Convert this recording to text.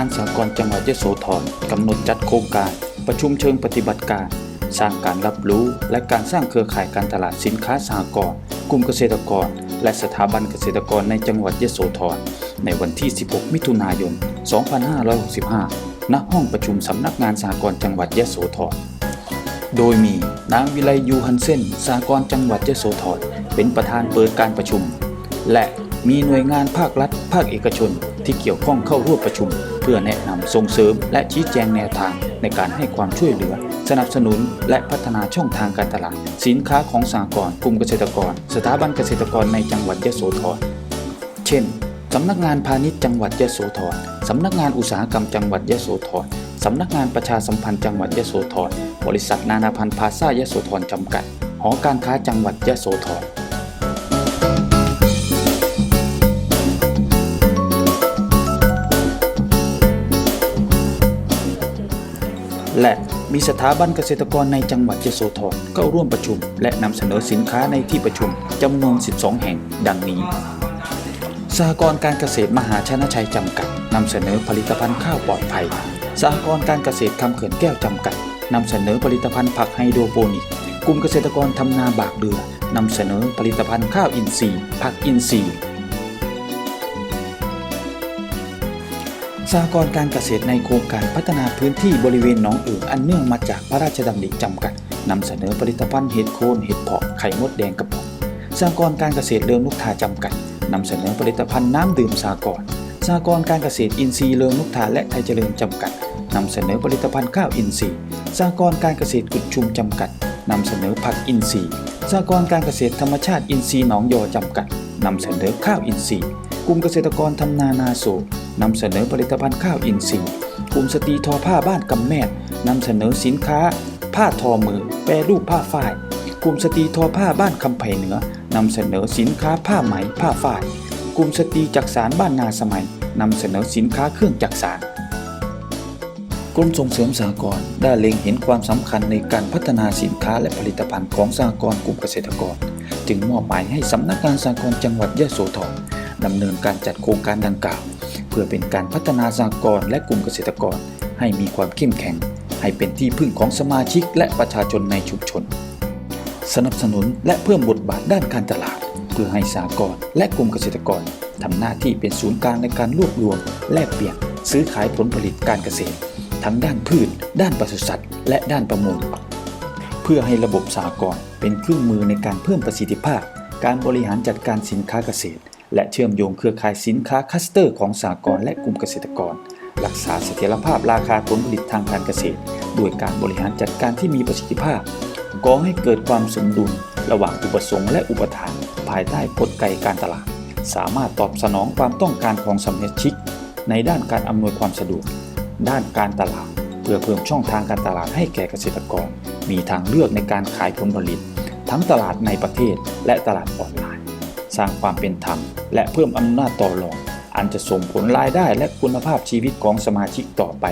ทางสากลจังหวัดยโสธรกำหนดจัดโครงการ ประชุมเชิงปฏิบัติการ สร้างการรับรู้ และการสร้างเครือข่ายการตลาดสินค้าสหกรณ์กลุ่มเกษตรกร และสถาบันเกษตรกรในจังหวัดยโสธรในวันที่ 16 มิถุนายน 2565 ณ ห้องประชุมสำนักงานสหกรณ์จังหวัดยโสธรโดยมีนางวิไลยูฮันเซนสากรจังหวัดยโสธรเป็นประธานเปิดการประชุม และ มีหน่วยงานภาครัฐ ภาคเอกชน ที่เกี่ยวข้องเข้าร่วมประชุม เพื่อแนะนำส่งเสริม และชี้แจงแนวทางในการให้ความช่วยเหลือ สนับสนุน และพัฒนาช่องทางการตลาด สินค้าของสากรณ์กลุ่มเกษตรกร สถาบันเกษตรกรในจังหวัดยโสธรเช่นสำนักงานพาณิชย์จังหวัดยโสธรสำนักงานอุตสาหกรรมจังหวัดยโสธรสำนักงานประชาสัมพันธ์จังหวัดยโสธรบริษัทนานาพันธ์พาซ่ายโสธรจำกัด หอการค้าจังหวัดยโสธร และมีสถาบันเกษตรกรในจังหวัดยโสธรเข้าร่วมประชุม และนำเสนอสินค้าในที่ประชุมจำนวน 12 แห่ง ดังนี้สหกรณ์การเกษตรมหาชนะชัยจำกัดนำเสนอผลิตภัณฑ์ข้าวปลอดภัยสหกรณ์การเกษตรคำเขื่อนแก้วจำกัดนำเสนอผลิตภัณฑ์ผักไฮโดรโปนิกกลุ่มเกษตรกรทำนาบากเรือนำเสนอผลิตภัณฑ์ข้าวอินทรีย์ผักอินทรีย์ สหกรการเกษตรในโครงการพัฒนาพื้นที่บริเวณหนองเอืออันเนื่องมาจากพระราชดำริจำกัดนำเสนอผลิตภัณฑ์เห็ดโคนเห็ดเพาะไข่มดแดงกระป๋องสหกรการเกษตรเริงลูกทาจำกัดนำเสนอผลิตภัณฑ์น้ำดื่มสากรสหกรการเกษตรอินทรีย์เริงลูกทาและไทยเจริญจำกัดนำเสนอผลิตภัณฑ์ข้าวอินทรีย์สหกรการเกษตรกุดชุมจำกัดนำเสนอผักอินทรีย์สหกรการเกษตรธรรมชาติอินทรีย์หนองยอจำกัดนำเสนอข้าวอินทรีย์กลุ่มเกษตรกรทำนานาโศ นำเสนอผลิตภัณฑ์ข้าวอินทรีย์กลุ่มสตรีทอผ้าบ้านกำแมดนำเสนอสินค้า ผ้าทอมือ แปรรูปผ้าฝ้าย กลุ่มสตรีทอผ้าบ้านคำไผ่เหนือนำเสนอสินค้าผ้าไหมผ้าฝ้าย กลุ่มสตรีจักสารบ้านนาสมัยนำเสนอสินค้าเครื่องจักสารกรมส่งเสริมสหกรณ์ได้เล็งเห็นความสำคัญในการพัฒนาสินค้าและผลิตภัณฑ์ของสหกรณ์กลุ่มเกษตรกร จึงมอบหมายให้สำนักงานสหกรณ์จังหวัดยะโสธรดำเนินการจัดโครงการดังกล่าว เพื่อเป็นการพัฒนาสหกรณ์และกลุ่มเกษตรกร ให้มีความเข้มแข็ง ให้เป็นที่พึ่งของสมาชิกและประชาชนในชุมชน สนับสนุนและเพิ่มบทบาทด้านการตลาด เพื่อให้สหกรณ์และกลุ่มเกษตรกรทำหน้าที่เป็นศูนย์กลางในการรวบรวม แลกเปลี่ยนซื้อขายผลผลิตการเกษตร ทั้งด้านพืช ด้านปศุสัตว์ และด้านประมงเพื่อให้ระบบสหกรณ์เป็นเครื่องมือในการเพิ่มประสิทธิภาพ การบริหารจัดการสินค้าเกษตร และเชื่อมโยงเครือข่ายสินค้าคัสเตอร์ของสหกรณ์และกลุ่มเกษตรกร รักษาเสถียรภาพราคาผลผลิตทางการเกษตร ด้วยการบริหารจัดการที่มีประสิทธิภาพก่อให้เกิดความสมดุล ระหว่างอุปสงค์และอุปทานภายใต้กลไกการตลาด สามารถตอบสนองความต้องการของสมาชิก ในด้านการอำนวยความสะดวก ด้านการตลาด เพื่อเพิ่มช่องทางการตลาดให้แก่เกษตรกร มีทางเลือกในการขายผลผลิต ทั้งตลาดในประเทศและตลาดออนไลน์ สร้างความเป็นธรรม และเพิ่มอำนาจต่อรอง อันจะส่งผลรายได้และคุณภาพชีวิตของสมาชิกต่อไป